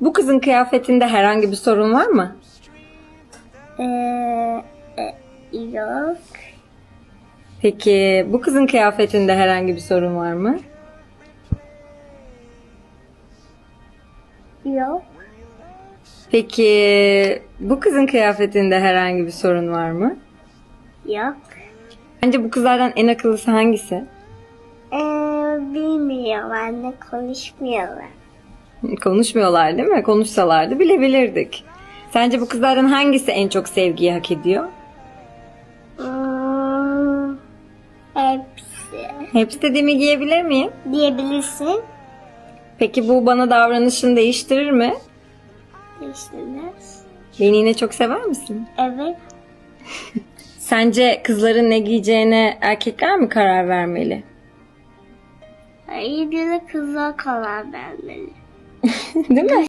Bu kızın kıyafetinde herhangi bir sorun var mı? Ee, e, yok. Peki bu kızın kıyafetinde herhangi bir sorun var mı? Yok. Peki bu kızın kıyafetinde herhangi bir sorun var mı? Yok. Bence bu kızlardan en akıllısı hangisi? Ee, bilmiyorum anne konuşmuyorlar. Konuşmuyorlar değil mi? Konuşsalardı bilebilirdik. Sence bu kızlardan hangisi en çok sevgiyi hak ediyor? Hmm, hepsi. Hepsi dediğimi giyebilir miyim? Diyebilirsin. Peki bu bana davranışını değiştirir mi? Değiştirmez. Beni yine çok sever misin? Evet. Sence kızların ne giyeceğine erkekler mi karar vermeli? Hayır de kızlar karar vermeli. Değil mi?